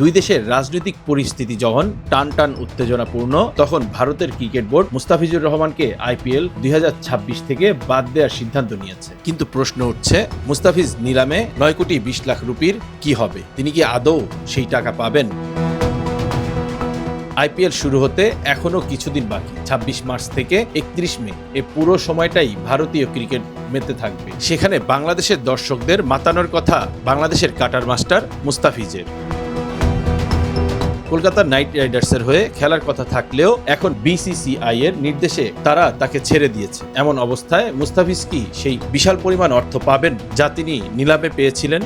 দুই দেশের রাজনৈতিক পরিস্থিতি যখন টান টান উত্তেজনাপূর্ণ, তখন ভারতের ক্রিকেট বোর্ড মুস্তাফিজুর রহমানকে আইপিএল দুই হাজার ছাব্বিশ থেকে বাদ দেওয়ার সিদ্ধান্ত নিয়েছে। কিন্তু প্রশ্ন উঠছে, মুস্তাফিজ নিলামে নয় কোটি বিশ লাখ রুপির কি হবে? তিনি কি আদৌ সেই টাকা পাবেন? আইপিএল শুরু হতে এখনও কিছুদিন বাকি ২৬ মার্চ থেকে একত্রিশ মে। এ পুরো সময়টাই ভারতীয় ক্রিকেট মেতে থাকবে। সেখানে বাংলাদেশের দর্শকদের মাতানোর কথা বাংলাদেশের কাটার মাস্টার মুস্তাফিজের। কলকাতা নাইট রাইডার্সের হয়ে খেলার কথা থাকলেও এখন বিসিসিআই এর নির্দেশে তারা তাকে ছেড়ে দিয়েছে। এমন অবস্থায় মুস্তাফিজ কি সেই বিশাল পরিমাণ অর্থ পাবেন যা তিনি নিলামে পেয়েছিলেন?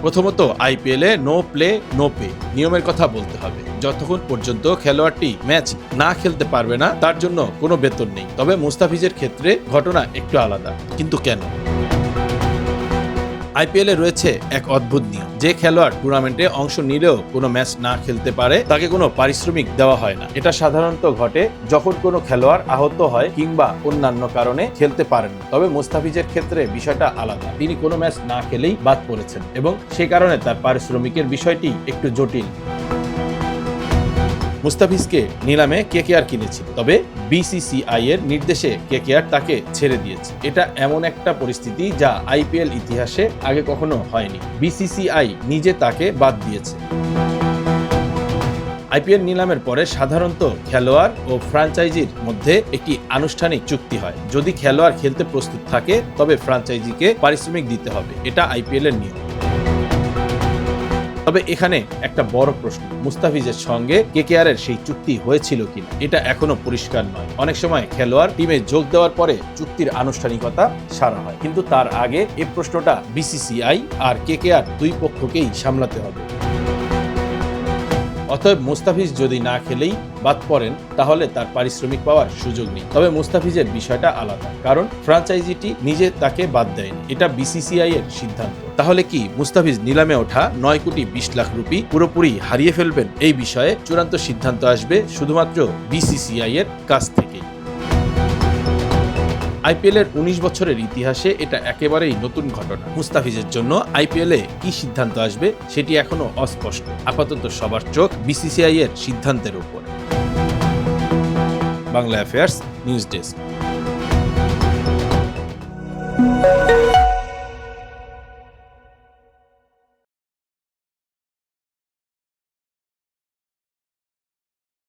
প্রথমত আইপিএলে নো প্লে, নো পে, নিয়মের কথা বলতে হবে। যতক্ষণ পর্যন্ত খেলোয়াড়টি ম্যাচ না খেলতে পারবে না, তার জন্য কোনো বেতন নেই। তবে মুস্তাফিজের ক্ষেত্রে ঘটনা একটু আলাদা। কিন্তু কেন? আইপিএলে রয়েছে এক অদ্ভুত নিয়ম। যে খেলোয়াড় টুর্নামেন্টে অংশ নিলেও কোনো ম্যাচ না খেলতে পারে, তাকে কোনো পারিশ্রমিক দেওয়া হয় না। এটা সাধারণত ঘটে যখন কোনো খেলোয়াড় আহত হয় কিংবা অন্যান্য কারণে খেলতে পারেন তবে মোস্তাফিজের ক্ষেত্রে বিষয়টা আলাদা। তিনি কোনো ম্যাচ না খেলেই বাদ পড়েছেন এবং সে কারণে তার পারিশ্রমিকের বিষয়টি একটু জটিল। মুস্তাফিজকে নিলামে কেকেআর কিনেছিল তবে বিসিসিআই এর নির্দেশে কেকেআর তাকে ছেড়ে দিয়েছে। এটা এমন একটা পরিস্থিতি যা আইপিএল ইতিহাসে আগে কখনো হয়নি। বিসিসিআই নিজে তাকে বাদ দিয়েছে। আইপিএল নিলামের পরে সাধারণত খেলোয়াড় ও ফ্র্যাঞ্চাইজির মধ্যে একটি আনুষ্ঠানিক চুক্তি হয়। যদি খেলোয়াড় খেলতে প্রস্তুত থাকে, তবে ফ্রাঞ্চাইজিকে পারিশ্রমিক দিতে হবে। এটা আইপিএল এর নিয়ম। তবে এখানে একটা বড় প্রশ্ন, মুস্তাফিজের সঙ্গে কেকেআর এর সেই চুক্তি হয়েছিল কিনা? এটা এখনও পরিষ্কার নয়। অনেক সময় খেলোয়াড় টিমে যোগ দেওয়ার পরে চুক্তির আনুষ্ঠানিকতা সারা হয়। কিন্তু তার আগে এ প্রশ্নটা বিসিসিআই আর কেকেআর দুই পক্ষকেই সামলাতে হবে। অতএব মুস্তাফিজ যদি না খেলেই বাদ পড়েন, তাহলে তার পারিশ্রমিক পাওয়ার সুযোগ নেই। তবে মুস্তাফিজের বিষয়টা আলাদা, কারণ ফ্রাঞ্চাইজিটি নিজে তাকে বাদ দেয়নি। এটা বিসিসিআই এর সিদ্ধান্ত। তাহলে কি মুস্তাফিজ নিলামে ওঠা নয় কোটি বিশ লাখ রুপি পুরোপুরি হারিয়ে ফেলবেন? এই বিষয়ে চূড়ান্ত সিদ্ধান্ত আসবে শুধুমাত্র বিসিসিআই এর কাছ থেকেই। আইপিএল এর উনিশ বছরের ইতিহাসে এটা একেবারেই নতুন ঘটনা। মুস্তাফিজের জন্য আইপিএলে কি সিদ্ধান্ত আসবে সেটি এখনও অস্পষ্ট। আপাতত সবার চোখ বিসিসিআই এর সিদ্ধান্তের উপর। Bangla affairs, news desk.